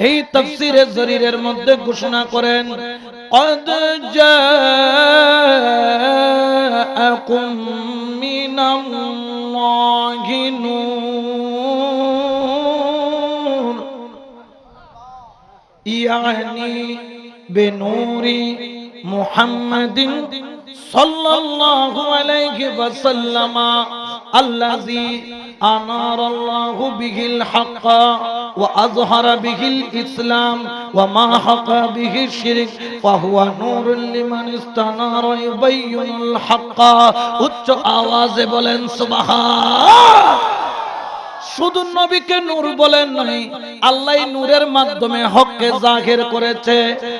এই তফসিরের জরিরের মধ্যে ঘোষণা করেন قد جاءكم من الله نور يعني بنور محمد صلى الله عليه وسلم الذي أنار الله به الحق وأظهر به الإسلام ومحق به الشرك فهو نور لمن استنار يبين الحق أتش آواز بلن سبحان শুধু নবীকে নূর বলেন নাই, আল্লাহ নূরের মাধ্যমে হককে জাহির করেছে,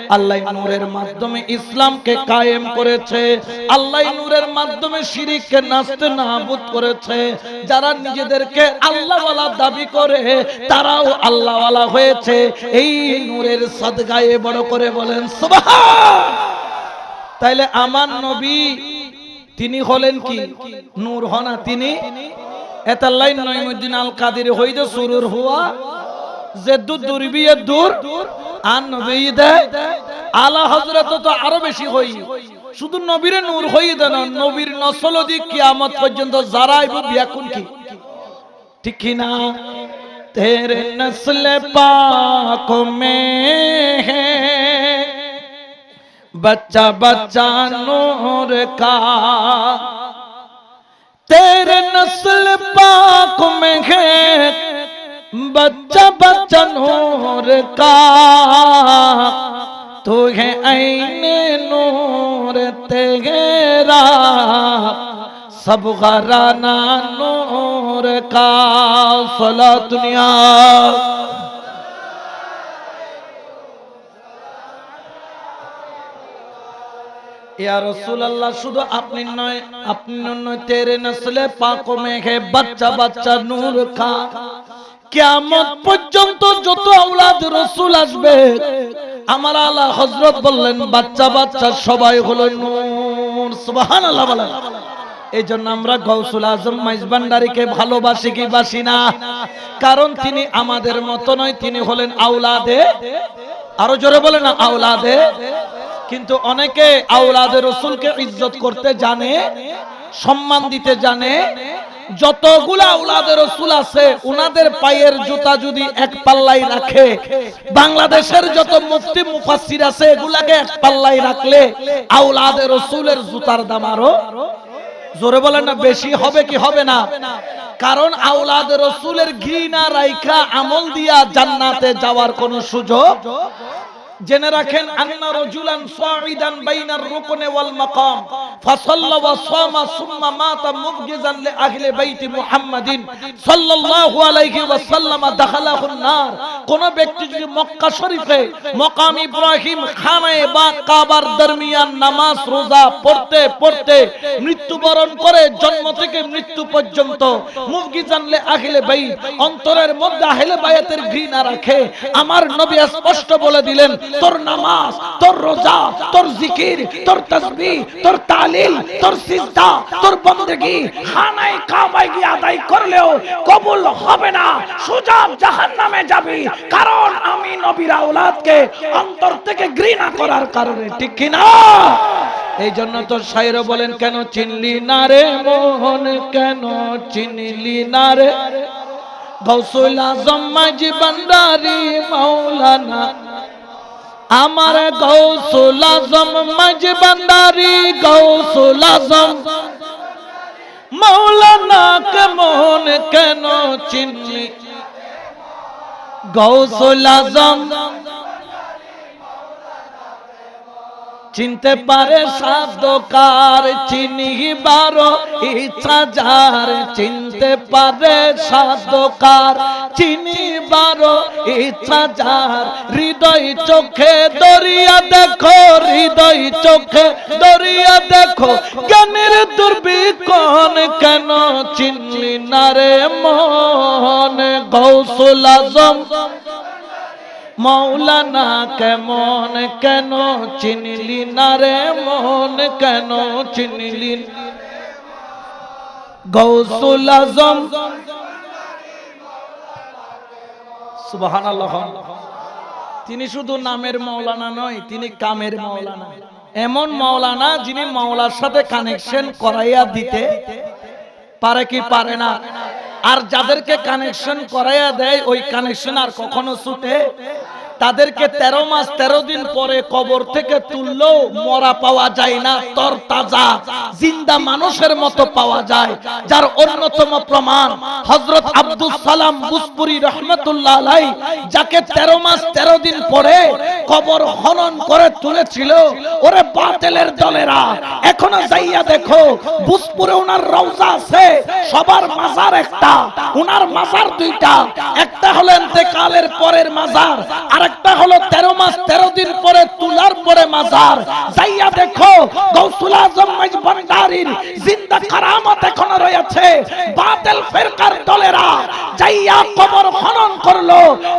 আল্লাহ নূরের মাধ্যমে ইসলামকে কায়েম করেছে, আল্লাহ নূরের মাধ্যমে শিরিককে নাস্তে নাবুদ করেছে। যারা নিজেদেরকে আল্লাহওয়ালা দাবি করে, তারাও আল্লাহওয়ালা হয়েছে। এই নূরের সদগায়ে বড় করে বলেন, সুবহান! তাইলে আমার নবী, তিনি হলেন কি? নূর হনা তিনি? এতাল্লাই নইমুদ্দিন আল কাদির হইদে সুরুর হুয়া যে দূর দূরবিয়ে দূর আর নবী দে আলা হজরত তো আরো বেশি হই শুধু নবীরে নূর হই দেন নবীর নসল দি কিয়ামত পর্যন্ত যারা আইব বিয়াকুন কি ঠিক কি না তেরে নসল পাক মে है बच्चा बच्चा नूर का तेरे नस्ल पाक में है। बच्चा बच्चा नूर का। तू है ऐने नूर तेरा। सब घराना नूर का। फला दुनिया। শুধু আপনি নয় আপনি নয় তেরে নসলে পাক মেঘে বাচ্চা বাচ্চা নূর খা। পর্যন্ত যত আসবে, আমার আলা হযরত বললেন, বাচ্চা বাচ্চা সবাই হলো নূর এই জন্য আমরা গৌসুল আজম মাইজ ভান্ডারীকে ভালোবাসি কি বাসি না? কারণ তিনি আমাদের মতো নয়, তিনি হলেন আওলাদে। আরও জোরে বলে না, আওলাদে। কিন্তু অনেকে আওলাদে রসুলকে ইজ্জত করতে জানে, সম্মান দিতে জানে। যতগুলা রসুল আছে, উনাদের পায়ের জুতা যদি এক পাল্লাই রাখে, বাংলাদেশের যত মুফতি, মুফাসসির আছে, এগুলাকে এক পাল্লাই রাখলে আওলাদের রসুলের জুতার দাম আরও জোরে বলেন না, বেশি হবে কি হবে না? কারণ আওলাদ রসুলের ঘৃণা, রাইখা, আমল দিয়া জান্নাতে যাওয়ার কোন সুযোগ জেনে রাখেন, আন্না রাজুলান সাইদান বাইনার রুকনে ওয়াল মাকাম, ফাসাল্লা ওয়া সামা সুম্মা মাতা মুবগিজান লি আহলি বাইতি মুহাম্মাদিন, সাল্লাল্লাহু আলাইহি ওয়া সাল্লাম দাখালাহুন নার। কোন ব্যক্তি যদি মক্কা শরীফে মকাম ইব্রাহিম খানায়ে বা কাবার দরমিয়ান নামাজ, রোজা পড়তে পড়তে মৃত্যুবরণ করে জন্ম থেকে মৃত্যু পর্যন্ত মুবগিজান লি আহলি বাইত অন্তরের মধ্যে আহলে বায়াতের ঘৃণা রাখে। আমার নবী স্পষ্ট বলে দিলেন তোর নামাজ, তোর রোজা, তোর জিকির, তোর তসবি তোর তালিল, তোর সিজদা, তোর বন্দেগি খানায় কাবায় গিয়ে আদায় করলেও কবুল হবে না। সুজাব জাহান নামে যাবি। কারণ আমি নবীর আউলাদকে অন্তর থেকে ঘৃণা করার কারণে, ঠিক কিনা? এই জন্য তো সাইর বলেন, কেন চিনলি না রে মোহন? কেন চিনলি না রে? গৌসুল আজম মাজি বান্দারি মাওলানা আমার গৌসুল আজম মজবন্দারি বান্দারি গৌসুল আজম। মৌলানা কেমন কেন চিনি গৌসুল আজম চিনতে পারে সাধকার চিনি বারো ইচ্ছা যার। চিনতে পারে সাধকার, চিনি বারো ইচ্ছা যার। হৃদয় চোখে দরিয়া দেখো, হৃদয় চোখে দরিয়া দেখো। জ্ঞানের দুর্বিকন কেন চিনলি না রে মন? গৌসুল আজম মৌলানা কেমন কেন চিনলি না রে মন? কেন চিনলি গৌসুল আজম। সুবহানাল্লাহ। তিনি শুধু নামের মাওলানা নয়, তিনি কামের মাওলানা এমন মাওলানা যিনি মাওলার সাথে কানেকশন করাইয়া দিতে পারে কি পারে না? আর যাদেরকে কানেকশন করাইয়া দেয়, ওই কানেকশন আর কখনো ছুটে। তাদেরকে তেরো মাস, তেরো দিন পরে কবর থেকে তুললেও মরা পাওয়া যায় না তর তাজা জিন্দা মানুষের মতো পাওয়া যায়, যার অন্যতম প্রমাণ হজরত আব্দুল সালাম বুসপুরি রহমতুল্লাহ যাকে তেরো মাস, তেরো দিন পরে কবর হনন করে তুলেছিল। ওরে বাতেলের দলেরা, এখনও যাইয়া দেখো, বুসপুরে ওনার রওজা আছে, সবার মাজার একটা ওনার মাজার দুইটা, একটা হলো ইন্তেকালের পরের মাজার আর একটা হলো তেরো মাস, তেরো দিন পরে তুলার পরে মাজার। যাইয়া দেখো, গৌসুল আজম ভান্ডারির জিন্দা কারামত এখনও রয়েছে। বাতিল ফেরকার দলেরা যাইয়া কবর খনন করল।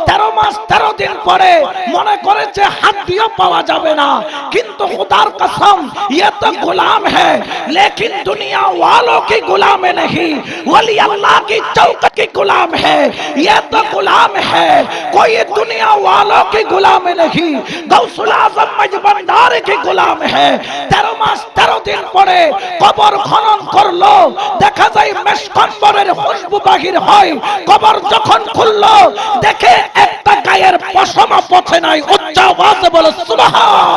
তেরো মাস, তেরো দিন পরে মনে করেছে হাত দিয়েও পাওয়া যাবে না কিন্তু খুদার कसम ये तो गुलाम है लेकिन दुनिया वालों की गुलाम नहीं वली अल्लाह की चौकट की गुलाम है ये तो गुलाम है कोई दुनिया वालों की गुलाम नहीं गौसुल आजम मजबंदार की गुलाम है তেরো মাস তেরো দিন পরে কবর খনন করলো দেখা যায় মেসকম্বরের খুশবু বাহির হয় কবর যখন খুললো দেখে একটা গায়ের পশমা পথে নাই উচ্চ আওয়াজে বলে সুবহান।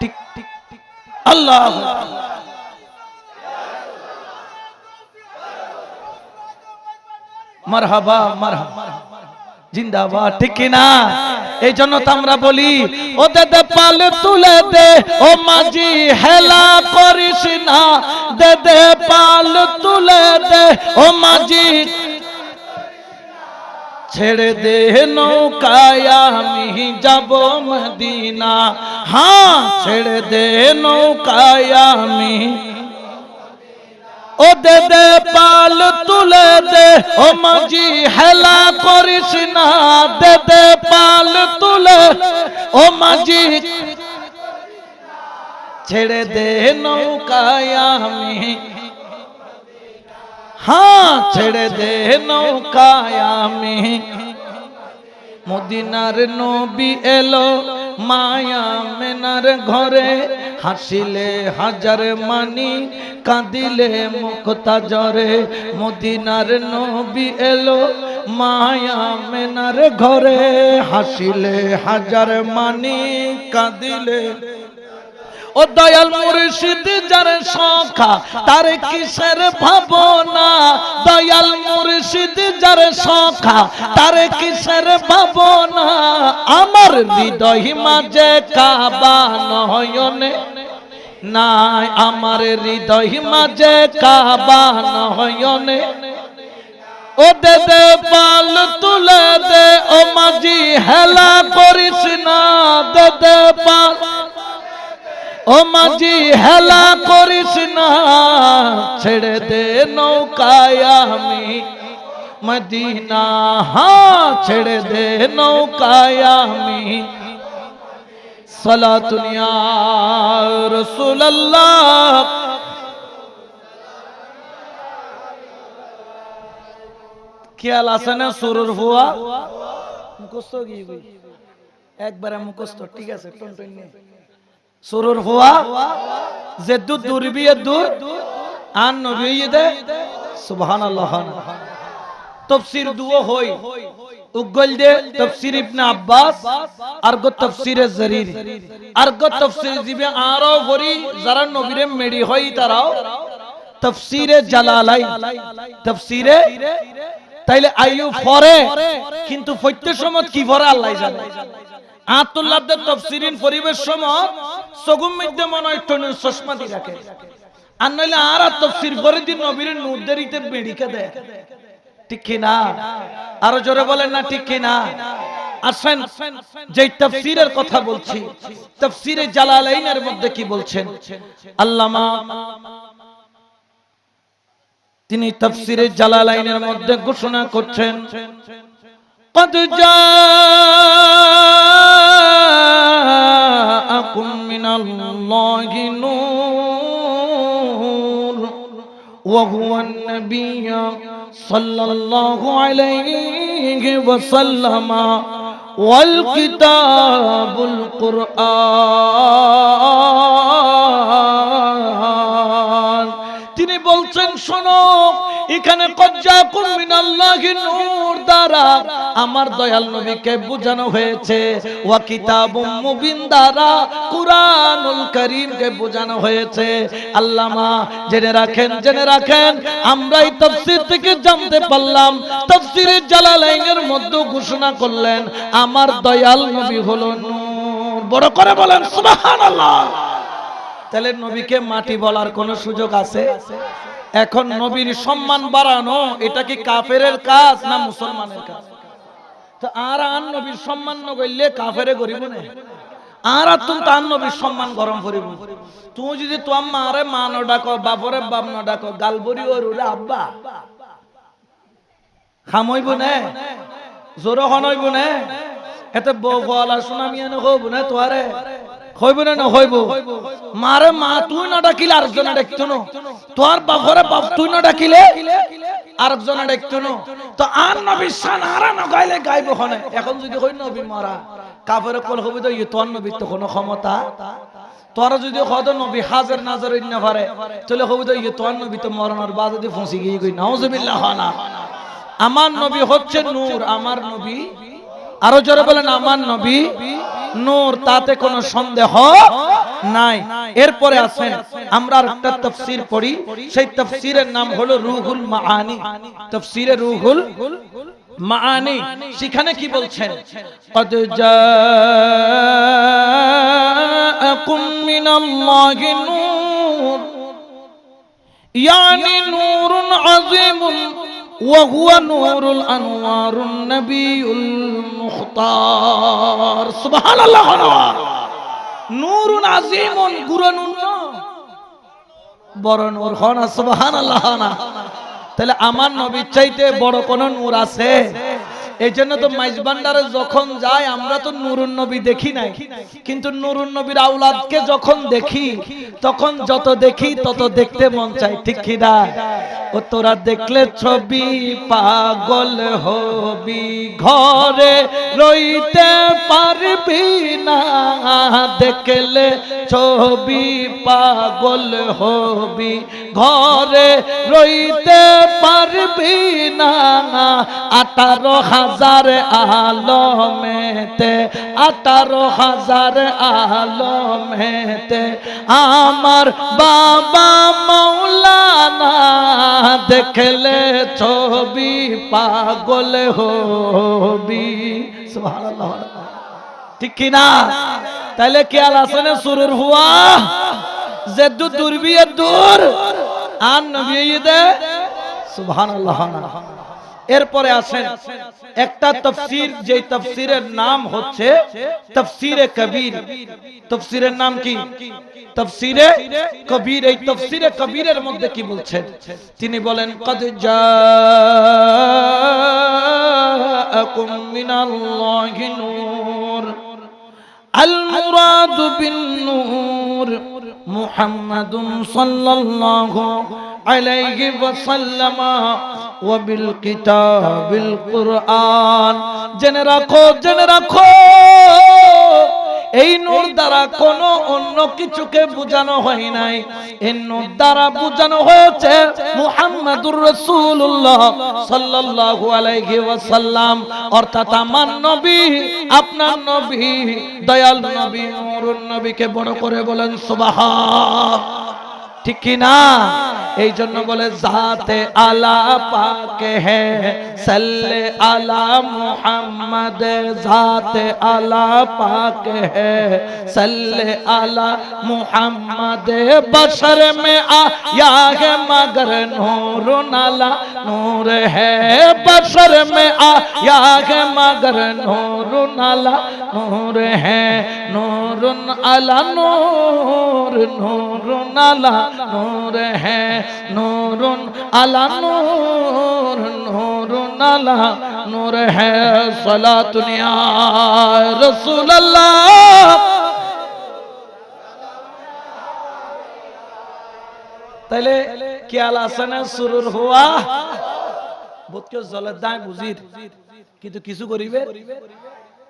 টিক টিক টিক আল্লাহ। মারহাবা মারহাবা। জিন্দাবাদ ঠিক কিনা এই জন্য তো আমরা বলি ও দে পাল তুলে দে ও মাঝি হেলা করিস না। দে দে পাল তুলে দে ও মাঝি ছেড়ে দে নৌকায়, আমি যাব মদিনা। হ্যাঁ ছেড়ে দে নৌকায়, আমি ও দে দে পাল তুলে দে। ও মাঝি, হেলা করিস না। দে দে পাল তুলে ও মাঝি, ছেড়ে দে নৌকায়, আমি হ্যাঁ ছেড়ে দে নৌকায় আমি মদিনার নবী এলো মায়া মেনার ঘরে হাসিলে হাজার মানি কাঁদিলে মুক্তা জরে মদিনার নবী এলো মায়া মেনার ঘরে হাসিলে হাজার মানি কাঁদিলে ও দয়াল মুর্শিদ যার সংখ্যা, তার কিসের ভাবনা? দয়াল মুর্শিদ যার সংখ্যা, তার কিসের ভাবনা? আমার হৃদয় মাঝে কাবা নয়নে নাই, আমার হৃদয় মাঝে কাবা নয়নে। ও দে দে পাল তুলে দে, ও মাঝি হেলা করিস না, দে দে পাল ও মাঝি হেলা করিস না, ছেড়ে দে নৌকায় আমি। মদিনা হ্যাঁ ছেড়ে দে নৌকায় আমি। সালাতুনিয়া রসুল্লাহ খেয়াল আছে না সুরুর হুয়া মুখস্থ কি একবারে মুখস্থ, ঠিক আছে সুরুর হুয়া যে দূর দূর বিয়ে দূর, আন নবী দে সুবহানাল্লাহ। তফসির দুও হই উগল দে তফসির ইবনে আব্বাস আর গো তফসিরে জরির। আর গো তফসির জিবে আরও ভরি, যারা নবীরে মেডি হই তারাও তফসিরে জালালাই। তফসিরে, তাইলে আইউ ফরে, কিন্তু ফৈত্যের সময় কি ভরে আল্লাহ জানে? আতুল্লাহদের তফসিরিন পরিবেশ সময় সগুম মধ্যে মনে চশমা দিয়ে রাখে। আর নইলে আর আর তফসির করে দিন নবীর নুদেরিতে মেডিকে দেয়। ঠিক কি না আরও জোরে বলেন না, ঠিক কি না আসেন যে তফসিরের কথা বলছি, তফসিরে জালালাইনের মধ্যে কি বলছেন? আল্লামা তিনি তফসিরে জালালাইনের মধ্যে ঘোষণা করছেন قد جاءكم من الله نور وهو النبي صلى الله عليه وسلم والكتاب القرآن. এখানে নূর দ্বারা আমার দয়াল নবীকে বোঝানো হয়েছে। ওয়া কিতাবুম মুবিন দ্বারা কুরআনুল কারীমকে বোঝানো হয়েছে। আল্লামা, জেনে রাখেন জেনে রাখেন আমরা এই তাফসীর থেকে জানতে পারলাম, তাফসীরে মধ্যে ঘোষণা করলেন, আমার দয়াল নবী হলো নূর। বড় করে বলেন, সুবহানাল্লাহ। তাহলে নবীকে মাটি বলার কোনো সুযোগ আছে? এখন নবীর সম্মান বাড়ানো এটা কি কাফেরের কাজ না মুসলমানের কাজ? তো আর আন নবীর সম্মান নগইলে কাফেরে গরিব না আর আর তুমি তার নবীর সম্মান গরম করিব? তুমি যদি তোমার মারে মা ন ডাকো বাপরে বাপ ন ডাকো গালবরি ওর ওরে আব্বা। খামইব নে? জোর হনইব নে? এতে বউ গলা শুনামিয়া নহব না তোয়ারে হইব না না হইব মারে মা, তুই না ডাকিলে আরেকজনে ডাকতো না তোর বাপরে বাপ, তুই না ডাকিলে আরেকজনে ডাকতো না তো আর নবী শান আর না গাইলে গাইব হনে? এখন যদি হই নবী মারা, কাফের কোন হবি তো তোর নবীর তো কোনো ক্ষমতা? তোরা যদি হদ নবী হাজার নাজার না পারে তাহলে হবি তো ইয়ে তোর নবী তো মরণের বাদ যদি ফুঁসি গিয়ে কই নাউজুবিল্লাহ না আমার নবী হচ্ছে নূর, আমার নবী আরও জোরে বলেন, আমার নবী নূর, তাতে কোন সন্দেহ নাই। এরপরে আছেন, আমরা একটা তফসির পড়ি। সেই তফসিরের নাম হলো রুহুল মাআনি। তফসিরে রুহুল মাআনি, সেখানে কি বলছেন? কদ জাআকুম মিনাল্লাহি নূর। ইয়ানি নূরুন আযীমুন। وهو نور الأنوار النبي المختار سبحان الله نور عظيم গুরু নূর না বড় নূর হনা সুবহান আল্লাহ না তাহলে আমার নবীর চাইতে বড় কোন নূর আছে এই জন্য তো মাইজবান্ডারে যখন যায় আমরা তো নুরুন নবী দেখি নাই। কিন্তু নুরুন নবীর আউলাদকে যখন দেখি তখন যত দেখি তত দেখতে মন চাই ঠিক কি না ও তোরা দেখলে ছবি পাগল হবি ঘরে রইতে পারবি না। দেখলে ছবি পাগল হবি ঘরে রইতে পারবি না। আঠারো হাজার আলমেতে, আঠারো হাজার আলমেতে, আমার বাবা মৌলানা দেখলে ছবি পাগল হবি। ঠিক কি না? তাহলে খেয়াল আছে না সুরুর হুয়া যে দু দূরবিয়ে দূর আর নবী দে। সুবহানাল্লাহ এরপরে আসেন, একটা তফসির যে তফসিরের নাম হচ্ছে তফসিরে কবির। তফসিরের নাম কি? তফসিরে কবির। এই তফসিরে কবিরের মধ্যে কি বলছেন? তিনি বলেন, কদ জাআকুম মিনাল্লাহি নূর। আল মুরাদু বিন নূর। মুহাম্মাদুন সাল্লাল্লাহু عليه وسلم وبالكتاب القرآن জেনে রাখো জেনে রাখো এই নূর দ্বারা কোন অন্য কিছুকে বোঝানো হয় নাই এই নূর দ্বারা বোঝানো হয়েছে মুহাম্মাদুর রাসূলুল্লাহ সাল্লাল্লাহু আলাইহি ওয়াসাল্লাম অর্থাৎ আমার নবী আপনার নবী দয়াল নবী নূরুন নবীকে বড় করে বলেন সুবহান ঠিক কি না এই জন্য বলে, জাতে আলা পাকে হে, সাল্লে আলা মুহাম্মদ, জাতে আলা পাকে হে আলা মুহাম্মদ, বশর মে আয়া মগর নূর নালা নূর হে মে আয়া মগর নূর নালা নূর হে, নূর আলা নূর নূর নালা নূর হে আলা নূর, নূরুন আলা নূর হে সালাতুন ইয়া রাসূলুল্লাহ। তাহলে কেয়াল আসানে হওয়া বোধকে জলের দায় বুঝির। কিন্তু কিছু করিবে?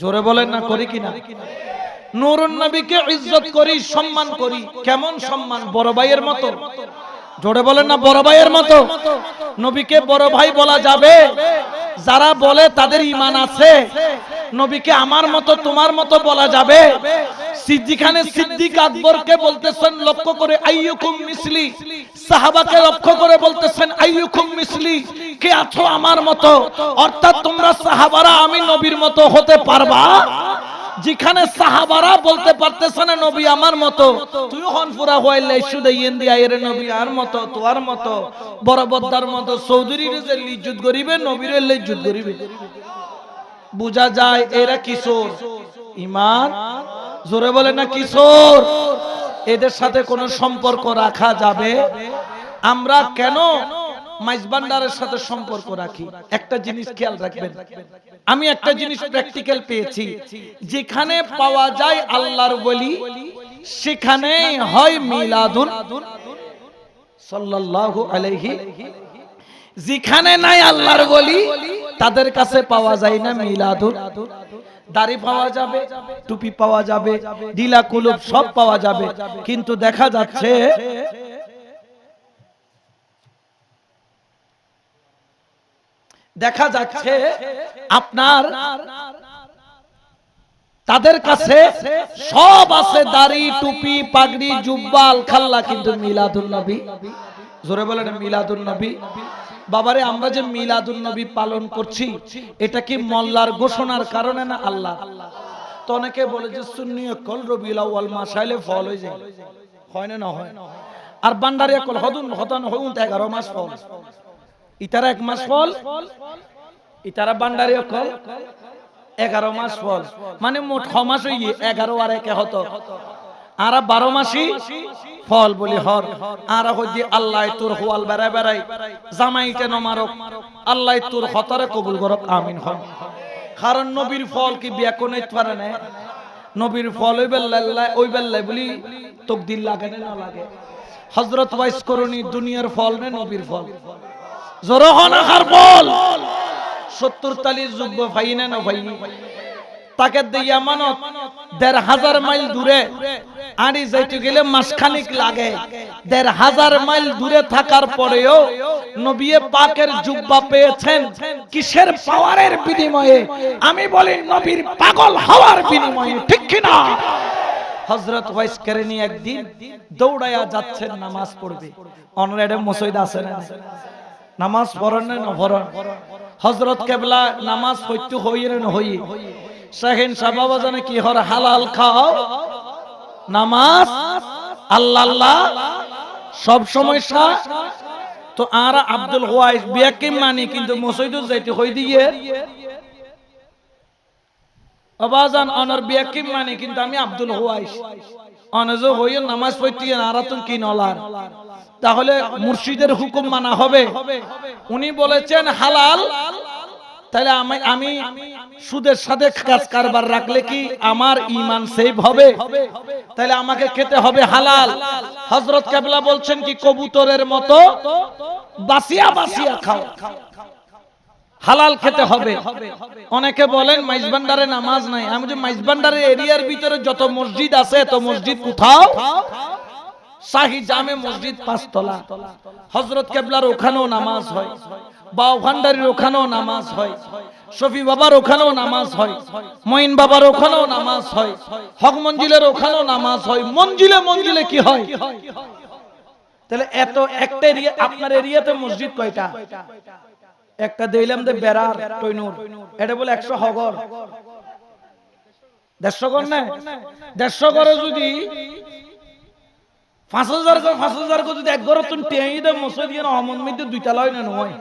জোরে বলেন না করি কিনা? নুরুন নবীকে ইজ্জত করি, সম্মান করি, কেমন সম্মান? বড় ভাইয়ের মতো। জোরে বলেন না বড় ভাইয়ের মতো। নবীকে বড় ভাই বলা যাবে? যারা বলে তাদের ইমান আছে। নবীকে আমার মতো, তোমার মতো বলা যাবে? সিদ্দিখানে সিদ্দিক আকবরকে বলতেছেন, লক্ষ্য করে আইয়ুকুম মিসলি। সাহাবাকে লক্ষ্য করে বলতেছেন, আইয়ুকুম মিসলি, কে আছো আমার মতো? অর্থাৎ তোমরা সাহাবারা, আমি নবীর মতো হতে পারবা? যেখানে সাহাবারা বলতে পারতেছে না, নবী আমার মতো। তুই হনফুরা হইলে শুধু ইন্ডিয়া এর নবী আর মতো তোর মতো। বড় মতো চৌধুরীর যে লিজ্জত করিবে নবীর লিজ্জত করিবে বুঝা যায়, এরা কিশোর ইমান? জোরে বলে না কিশোর এদের সাথে কোনো সম্পর্ক রাখা যাবে? আমরা কেন মাইজবান্ডারের সাথে সম্পর্ক রাখি? একটা জিনিস খেয়াল রাখবেন। আমি একটা জিনিস প্র্যাকটিক্যাল পেয়েছি। যেখানে পাওয়া যায় আল্লাহর বলি সেখানে হয় মিলাদুন। সাল্লাল্লাহু আলাইহি। যেখানে নাই আল্লাহর বলি তাদের কাছে পাওয়া যায় না মিলাদুন। দাড়ি পাওয়া যাবে, টুপি পাওয়া যাবে, ডিলা কুলুপ সব পাওয়া যাবে। কিন্তু দেখা যাচ্ছে দেখা যাচ্ছে আপনার তাদের কাছে সব আছে, দাড়ি, টুপি, পাগড়ি জুব্বাল খাল্লা কিন্তু মিলাদুল নবী। জোরে বলেন মিলাদুল নবী। বাবারে, আমরা যে মিলাদুল নবী পালন করছি, এটা কি মল্লার ঘোষণার কারণে না আল্লাহ? তো অনেকে বলে যে সুন্নি কল রবিউল আউয়াল, মাসাইলে ফল হয়ে যায়। হয় না না হয়? আর বান্ডারিয়া কল হদুন হতান হউন 11 মাস ফল। ইতারা এক মাস ফল? ইতারা বান্ডারিয়া কল এগারো মাস ফল। মানে মোট ছ মাস গিয়ে এগারো আর একে হতো। আর বারো মাসি? ফল বলি হর। আর হইদি আল্লাহ তোর হোয়াল বেড়াই বেড়াই জামাইতে নমারক আল্লাহ তোর হতরে কবুল করক। আমিন হন। কারণ নবীর ফল কি বিয়া কোন পারে না নবীর ফল ওই বেল্লাই ওই বেল্লাই বলি তোক দিল লাগে না লাগে। হজরত ওয়াইস করুনি দুনিয়ার ফল নে নবীর ফল। জোরহন আখার ফল। সত্তর তালির যুব্য ভাই না না ভাই তাকে দিয়া মানত। দেড় হাজার মাইল দূরে আড়ি যাইতে গেলে মাসখানিক লাগে। দেড় হাজার মাইল দূরে থাকার পরেও নবিয়ে পাকের জুব্বা পেয়েছেন কিসের পাওয়ারের বিনিময়ে? আমি বলি নবীর পাগল হওয়ার বিনিময়ে, ঠিক কিনা? হজরত ওয়াইস কেরেনি একদিন দৌড়াইয়া যাচ্ছেন, নামাজ পড়বে। অনরেডে মসজিদ আছে না নামাজ পড়েন না পড়েন হজরত কেবলা নামাজ হইতে হইয়ে না হই কি হর হালাল খাও? নামাজ? আল্লাহ আল্লাহ। সব সমস্যা তো আর আব্দুল ওয়াইস বিয়াকে মানি, কিন্তু মসজিদ যাইতে হই দিয়ে। অবাজান অনর বিয়াকে মানি, কিন্তু আমি আব্দুল ওয়াইস। অনজ নামাজ পড়তে কি নলার? তাহলে মুর্শিদের হুকুম মানা হবে। উনি বলেছেন, হালাল তাহলে আমি আমি সুদের সাথে কাজ কারবার রাখলে কি আমার ইমান সেভ হবে? তাহলে আমাকে খেতে হবে হালাল। হজরত কেবলা বলছেন কি কবুতরের মতো বাসিয়া বাসিয়া খাও। হালাল খেতে হবে। অনেকে বলেন মাইজবান্ডারে নামাজ নাই। আমি যে মাইজবান্ডারের এরিয়ার ভিতরে যত মসজিদ আছে এত মসজিদ কোথাও শাহী জামে মসজিদ পাঁচতলা। হজরত কেবলার ওখানেও নামাজ হয়। বাউ ভান্ডারির ওখানেও নামাজ হয়। শফি বাবার ওখানেও নামাজ হয়। মঈন বাবার ওখানেও নামাজ হয়। হক মঞ্জিলের ওখানেও নামাজ হয়। মঞ্জিলে মঞ্জিলে কি হয়? তাহলে এত একটা এরিয়া, আপনার এরিয়াতে মসজিদ কয়টা? একটা দিলাম দে বেড়ার টৈনুর এটা বলে একশো হগর। দেড়শো ঘর না? দেড়শো ঘরে যদি পাঁচ হাজার পাঁচ হাজার যদি এক ঘর তুমি টেঁই দে মশো দিয়ে না, অমন দুইটা লয় না নয়।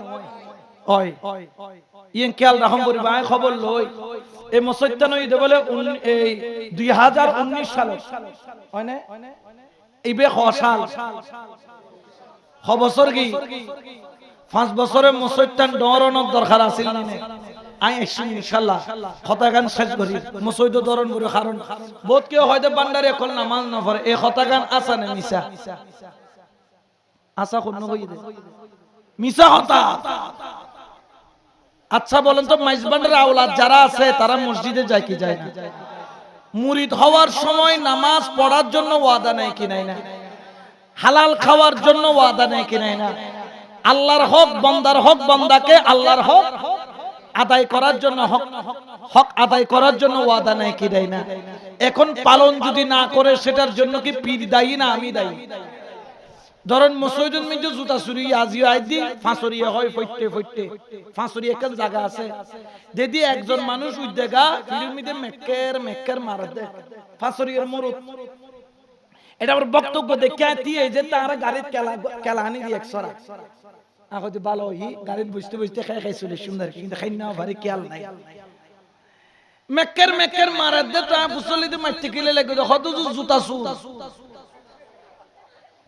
হয়। ইয়েন খেয়াল রাখম করিবা লই। এই মসৈত্যান ঈদে বলে এই দুই হাজার উনিশ সালে। হয় না? ইবে কি? পাঁচ বছরে মসৈত্যান ডরনের দরকার আছিল আই একশো ইনশাল্লাহ। শেষ করি। মসৈদ দরন করি বহুত কেউ হয়তো বান্ডারে কল নামাজ না এই খতাগান আসা না মিশা কোন মিশা হতা? আচ্ছা বলেন তো, মাইজবান্ডের আওলাদ যারা আছে, তারা মসজিদে যায় কি যায় না? মুরিদ হওয়ার সময় নামাজ পড়ার জন্য ওয়াদা নেয় কি নাই না? হালাল খাওয়ার জন্য ওয়াদা নেয় কি নাই না? আল্লাহর হক, বন্দার হক, বন্দাকে আল্লাহর হক আদায় করার জন্য হক হক আদায় করার জন্য ওয়াদা নেয় কি দেয় না? এখন পালন যদি না করে, সেটার জন্য কি পীর দায়ী না আমি দায়ী? ধরেন মসজিদুল মিজু জুতা চুরি, আজিও আইদি, ফাঁসরিয়া হয় ফইটে ফইটে ফাঁসরি একখান জায়গা আছে? যদি একজন মানুষ উদ্যোগা ফিল্মের মধ্যে মেক্কের মেক্কের মারা দে। ফাঁসরিয়ার মরুত এটা আমার বক্তব্য দেখে আতি এই যে তারা গাড়ির কেলা কেলা আনি দিয়ে একশরা এখন ভালো হি গাড়ির বুঝতে বুঝতে খাই খাইছিল সুন্দর, কিন্তু খাই না, ভারী খেয়াল নাই। মেক্কের মেক্কের মারা দে, তা ফুসলিতে মারতে কিলে লাগে হত জুতা সু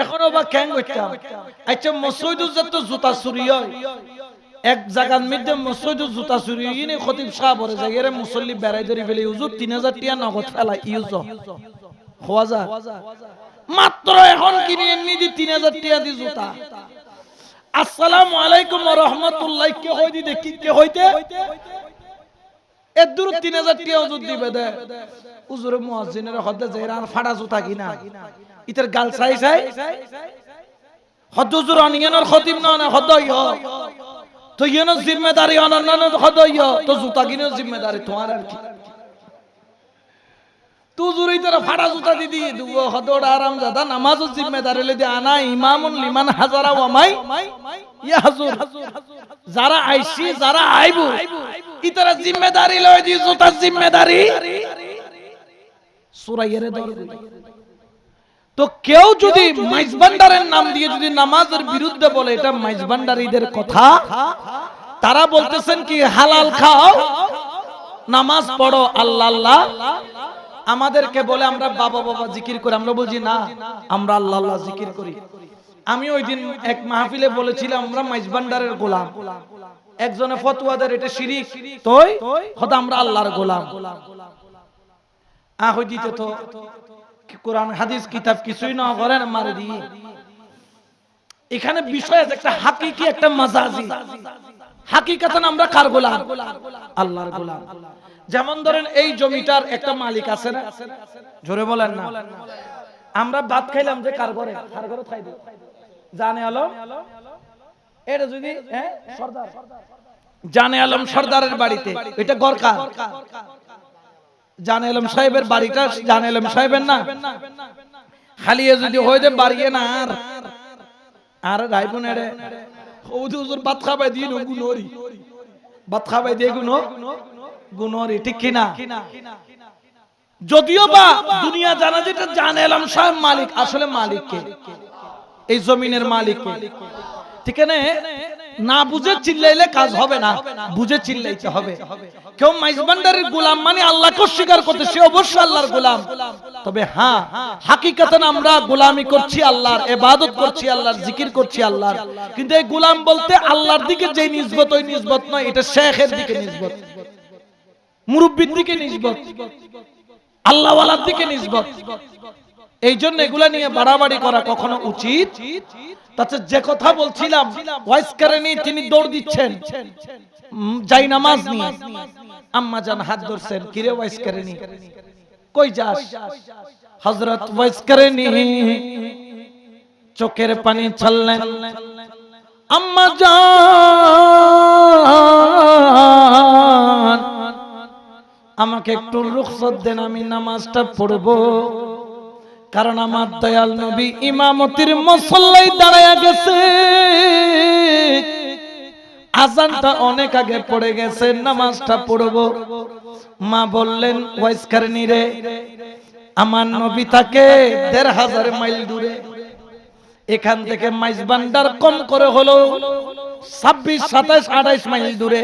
এখনও বা ক্যাং করতাম আচ্ছা মসজিদুর যত জুতা চুরি হয়, এক জায়গার মধ্যে মসজিদুর জুতা চুরি ইনি খতিব সাহ বলে যায়, এর মুসল্লি বেড়াই ধরে ফেলে, হুজুর, তিন হাজার টিয়া নগদ ফেলা ইউজ হওয়া যায় মাত্র এখন কিনে এমনি দি তিন হাজার টিয়া দি জুতা। আসসালামু আলাইকুম রাহমাতুল্লাহ। কে হই দি দেখি কে হইতে? এর দূর তিন হাজার টিয়া ওজুর দিবে দে। উজুরে হদে আর ফাড়া জুতা কিনা। ইতার গাল চাই চাই। হদ উজুর অনিয়নের খতিম না না হদ ইয় তো ইয়নের জিম্মেদারি অনন্য হদ ইয় তো জুতা কিনে জিম্মেদারি তোমার আর কি। আনা যারা যারা ইতারা তো কেউ যদি মাইজবান্ডারের নাম দিয়ে যদি নামাজের বিরুদ্ধে বলে এটা মাইজবান্ডারিদের কথা তারা বলতেছেন কি হালাল খাও নামাজ পড়ো আল্লাহ আমাদেরকে বলে আমরা বাবা বাবা জিকির করি। আমরা বলছি, না, আমরা আল্লাহ আল্লাহ জিকির করি। আমি ওই দিন এক মাহফিলে বলেছিলাম, আমরা মাইজবান্ডারের গোলাম। একজনে ফতুয়াদের এটা শিরিক। তোই হয়তো আমরা আল্লাহর গোলাম। আহ দিতে তো, কোরআন, হাদিস, কিতাব কিছুই না করেন মারে। দিয়ে এখানে বিষয় আছে, একটা হাকিকি, একটা মাজাজি। হাকিকাতান আমরা কার গোলাম? আল্লাহর গোলাম। যেমন ধরেন এই জমিটার একটা মালিক আছে না? জোরে বলেন না। আমরা ভাত খাইলাম যে কার ঘরে? কার ঘরে খাই জানে আলম? এটা যদি হ্যাঁ? সর্দার। জানে আলম সর্দারের বাড়িতে। এটা গরকার জানে আলম সাহেবের বাড়িটা জানে আলম সাহেবের না? খালিয়ে যদি হয়ে যায় বাড়িয়ে না আর। আর রাইবুন এড়ে। ওদি হুজুর ভাত খাবাই দিয়ে গুনোরি ভাত খাবাই দিয়ে গুনো গুনোরি ঠিক কিনা? যদিও বা দুনিয়া জানা যেটা জানে এলাম সাহেব মালিক আসলে মালিক কে এই জমিনের মালিক কে ঠিক না না বুঝে চিল্লাইলে কাজ হবে না বুঝে চিল্লাইতে হবে। কেউ মাইজবান্ডারের গোলাম মানে আল্লাহকে অস্বীকার করতে সে অবশ্যই আল্লাহর গোলাম। তবে হ্যাঁ হাকিকাতান আমরা গোলামি করছি আল্লাহর ইবাদত করছি আল্লাহর জিকির করছি আল্লাহর। কিন্তু এই গোলাম বলতে আল্লাহর দিকে যে নিসবত ওই নিসবত নয় এটা শেখের দিকে নিসবত। মুরব্বির দিকে নিসবত আল্লাহওয়ালার দিকে নিসবত এই জন্য এগুলা নিয়ে বাড়াবাড়ি করা কখনো উচিত? তাতে যে কথা বলছিলাম, ওয়াইস করেনি তিনি দৌড় দিচ্ছেন। যাই নামাজ নিয়ে। আম্মা জান হাত ধরছেন, কিরে ওয়াইস করেনি কই যাস? হযরত ওয়াইস করেনি চোখের পানি ছাড়লেন। আম্মা জান আমাকে একটু রুখসত দেন, আমি নামাজটা পড়ব। কারণ আমার দয়াল নবী ইমামতির মসল্লাই দাঁড়ায়া গেছে। আজানটা অনেক আগে পড়ে গেছে, নামাজটা পড়ব। মা বললেন ওয়াইসকারনি রে, আমার নবী তাকে দেড় হাজার মাইল দূরে, এখান থেকে মাইজ বান্ডার কম করে হলো ছাব্বিশ সাতাইশ আঠাইশ মাইল দূরে।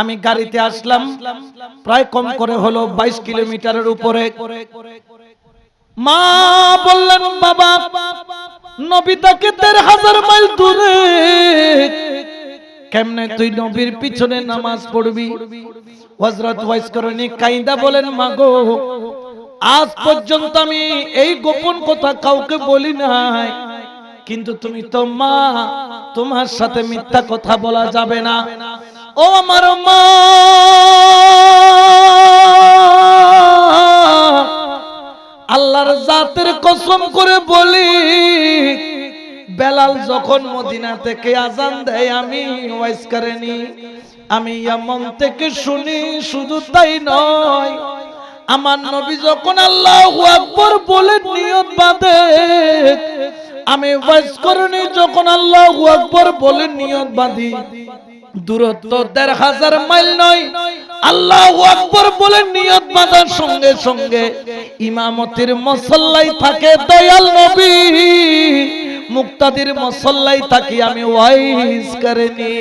আমি গাড়িতে আসলাম, প্রায় কম করে হলো বাইশ কিলোমিটারের উপরে। মা বললেন, বাবা, নবী তাকে দেড় হাজার মাইল দূরে। কেমনে তুই নবীর পিছনে নামাজ পড়বি? হজরত ওয়াইস করনি কাইদা বলেন মাগো আজ পর্যন্ত আমি এই গোপন কথা কাউকে বলি নাই। কিন্তু তুমি তো মা, তোমার সাথে মিথ্যা কথা বলা যাবে না। ও আমার মা। আল্লাহর জাতের কসম করে বলি, বেলাল যখন মদিনা থেকে আজান দেয়, আমি ওয়াইস করেনি। আমি এমন থেকে শুনি, শুধু তাই নয়, আমার নবী যখন আল্লাহ আকবর বলে নিয়ত বাঁধে, আমি ওয়াইস করিনি যখন আল্লাহ আকবর বলে নিয়ত বাঁধি। দূরত্ব দেড় হাজার মাইল নয়। আল্লাহ আকবর বলে নিয়ত বাঁধার সঙ্গে সঙ্গে ইমামতির মসল্লাই থাকে দয়াল নবী। মুক্তাদির থাকি আমি ওয়াইস করেনি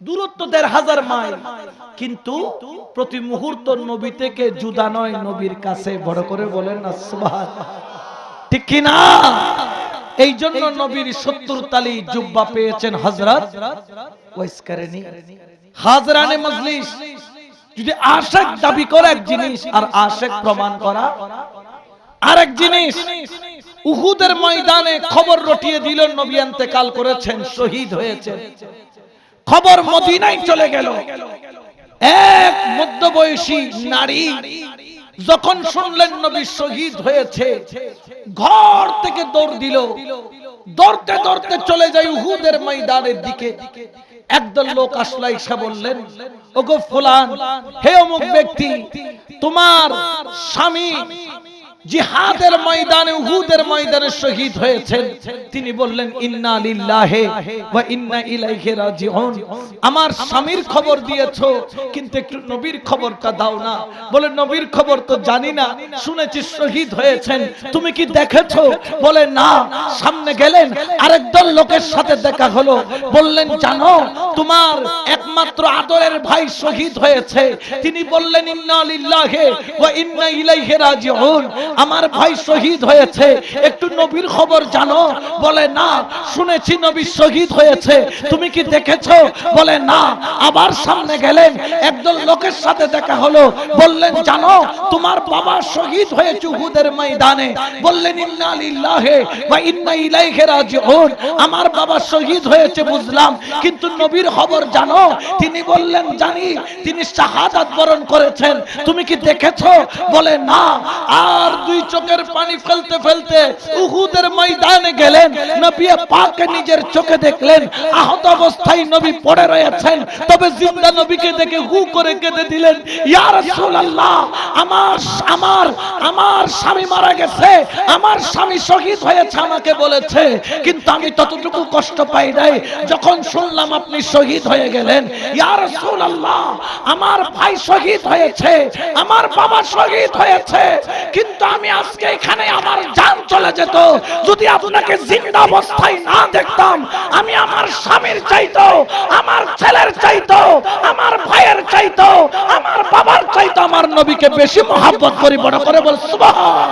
দূরত্ব দেড় হাজার মাইল, কিন্তু প্রতি মুহূর্ত নবী থেকে জুদা নয়, নবীর কাছে বড় করে বলেন না ঠিক কি না এই জন্য নবীর সত্তর তালি জুব্বা পেয়েছেন হজরত হাজরানে মজলিস। যদি আশেক দাবি করে এক জিনিস আর আশেক প্রমাণ করা, আরেক জিনিস, উহুদের ময়দানে খবর রটিয়ে দিল নবী কাল করেছেন, শহীদ হয়েছে খবর মদিনায় চলে গেল। এক মধ্যবয়সী নারী যখন শুনলেন নবী শহীদ হয়েছে, ঘর থেকে দৌড় দিল। দৌড়তে দৌড়তে চলে যায় উহুদের ময়দানের দিকে। একদল লোক আসলো সে বললেন, ওগো ফুলান, হে অমুক ব্যক্তি, তোমার স্বামী জিহাদের ময়দানে, উহুদের ময়দানে শহীদ হয়েছেন। তিনি বললেন, ইন্না লিল্লাহি ওয়া ইন্না ইলাইহি রাজিউন। আমার স্বামীর খবর দিয়েছ, কিন্তু একটু নবীর খবরটা দাও না। বলে, নবীর খবর তো জানি না, শুনেছি শহীদ হয়েছেন। তুমি কি দেখেছ? বলে, না। সামনে গেলেন, আরেক দল লোকের সাথে দেখা হলো। বললেন, জানো, তোমার একমাত্র আদরের ভাই শহীদ হয়েছে। তিনি বললেন, ইন্না লিল্লাহি ওয়া ইন্না ইলাইহি রাজিউন। আমার ভাই শহীদ হয়েছে। একটু নবীর খবর জানো। বলে, না, শুনেছি নবী শহীদ হয়েছে। তুমি কি দেখেছ? বলে, না। আবার সামনে গেলেন। একদল লোকের সাথে দেখা হলো। বললেন, জানো, তোমার বাবা শহীদ হয়েছে উহুদের ময়দানে। বললেন, ইন্না লিল্লাহি ওয়া ইন্না ইলাইহি রাজিউন। আমার বাবা শহীদ হয়েছে, বুঝলাম। কিন্তু নবীর খবর জানো? তিনি বললেন, জানি। তিনি শাহাদাত বরণ করেছেন। তুমি কি দেখেছ? বলে, না। আর দুই চোখের পানি ফেলতে ফেলতে উহুদের ময়দানে গেলেন নবী পাক নিজের চোখে দেখলেন, আহত অবস্থায় নবী পড়ে রয়েছেন, তবে জিন্দা নবীকে দেখে হু করে কেঁদে দিলেন, ইয়া রাসূলুল্লাহ, আমার আমার আমার স্বামী মারা গেছে, আমার স্বামী শহীদ হয়েছে, আমাকে বলেছে। কিন্তু আমি ততটুকু কষ্ট পাই নাই, যখন শুনলাম আপনি শহীদ হয়ে গেলেন, ইয়া রাসূলুল্লাহ, আমার ভাই শহীদ হয়েছে, আমার বাবা শহীদ হয়েছে, কিন্তু আমি আজকে এখানে আমার জান চলে যেত। যদি আপনাকে জিন্দা অবস্থায় না দেখতাম, আমি আমার স্বামীর চাইতো, আমার ছেলের চাইতো, আমার ভাইয়ের চাইতো, আমার বাবার চাইতো, আমার নবীকে বেশি মহাব্বত করি বড় করে বল, সুবহান।